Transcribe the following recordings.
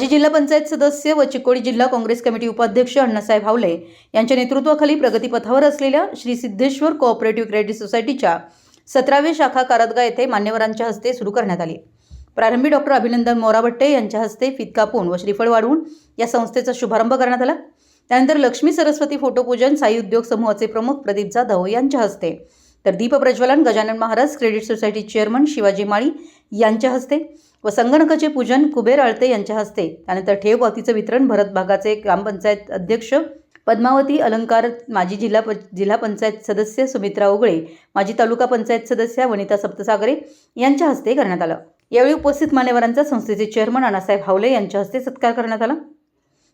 माजी जिल्हा पंचायत सदस्य व चिकोडी जिल्हा काँग्रेस कमिटी उपाध्यक्ष अण्णासाहेब हावले यांच्या नेतृत्वाखाली प्रगतीपथावर असलेल्या श्री सिद्धेश्वर कोऑपरेटिव्ह क्रेडिट सोसायटीच्या सतराव्या शाखा कारदगा येथे मान्यवरांच्या हस्ते सुरू करण्यात आली. प्रारंभी डॉक्टर अभिनंदन मोराबट्टे यांच्या हस्ते फीत कापून व श्रीफळ वाढवून या संस्थेचा शुभारंभ करण्यात आला. त्यानंतर लक्ष्मी सरस्वती फोटोपूजन साई उद्योग समूहाचे प्रमुख प्रदीप जाधव यांच्या हस्ते तर दीप प्रज्वलन Gajanan Maharaj credit society chairman Shivaji Mali यांच्या हस्ते व संगणकाचे पूजन कुबेर आळते यांच्या हस्ते. त्यानंतर ठेव पावतीचं वितरण भरत भागाचे ग्रामपंचायत अध्यक्ष पद्मावती अलंकार माजी जिल्हा प जिल्हा पंचायत सदस्य सुमित्रा उगळे माजी तालुका पंचायत सदस्या वनिता सप्तसागरे यांच्या हस्ते करण्यात आलं. यावेळी उपस्थित मान्यवरांचा संस्थेचे चेअरमन अण्णासाहेब हावले यांच्या हस्ते सत्कार करण्यात आला.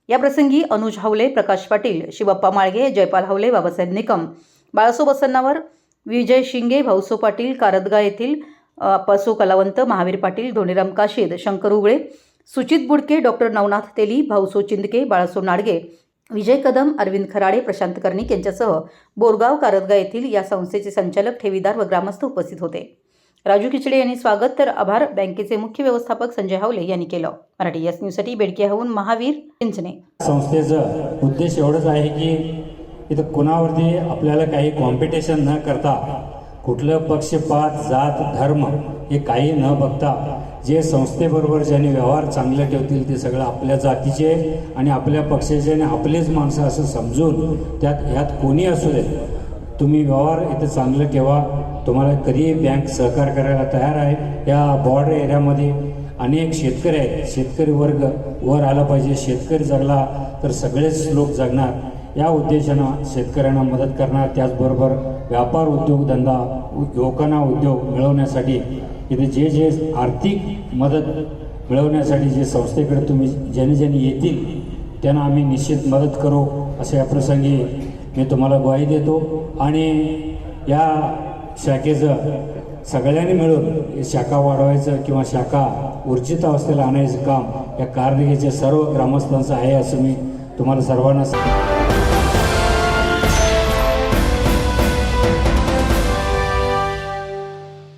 याप्रसंगी अनुज हावले प्रकाश पाटील शिवप्पा माळगे जयपाल हावले बाबासाहेब निकम बाळासो बसन्नावर विजय शिंगे भाऊसो पाटील कारदगा येथील पसो कलावंत महावीर पाटील धोनीराम काशीद शंकर उगळे सुचित बुडके डॉक्टर नवनाथ तेली भाऊसो चिंदके बाळासो नाडगे विजय कदम अरविंद खराडे प्रशांत कर्णिक यांच्यासह बोरगाव कारदगा येथील या संस्थेचे संचालक ठेवीदार व ग्रामस्थ उपस्थित होते. राजू खिचडे यांनी स्वागत तर आभार. बँकेचे मुख्य व्यवस्थापक संजय हावले यांनी केलं. मराठी यस न्यूजसाठी बेडकेहून महावीर चिंचणे. संस्थेचं उद्देश एवढंच आहे की इथं कुणावरती आपल्याला काही कॉम्पिटिशन न करता कुठलं पक्षपात जात धर्म हे काही न बघता जे संस्थेबरोबर ज्यांनी व्यवहार चांगले ठेवतील ते सगळं आपल्या जातीचे आणि आपल्या पक्षाचे आणि आपलेच माणसं असं समजून त्यात ह्यात कोणी असू दे तुम्ही व्यवहार इथं चांगलं ठेवा. तुम्हाला कधीही बँक सहकार करायला तयार आहे. या बॉर्डर एरियामध्ये अनेक शेतकरी आहेत. शेतकरी वर्ग वर आला पाहिजे. शेतकरी जगला तर सगळेच लोक जगणार. या उद्देशानं शेतकऱ्यांना मदत करणार त्याचबरोबर व्यापार उद्योगधंदा उ- युवकांना उद्योग मिळवण्यासाठी. इथे जे जे आर्थिक मदत मिळवण्यासाठी जे संस्थेकडे तुम्ही ज्याने ज्याने येतील त्यांना आम्ही निश्चित मदत करू अशा या प्रसंगी मी तुम्हाला ग्वाही देतो. आणि या शाखेचं सगळ्यांनी मिळून शाखा वाढवायचं किंवा शाखा ऊर्जित अवस्थेला आणायचं काम या कारगिरीच्या सर्व ग्रामस्थांचं आहे असं मी तुम्हाला सर्वांना सांग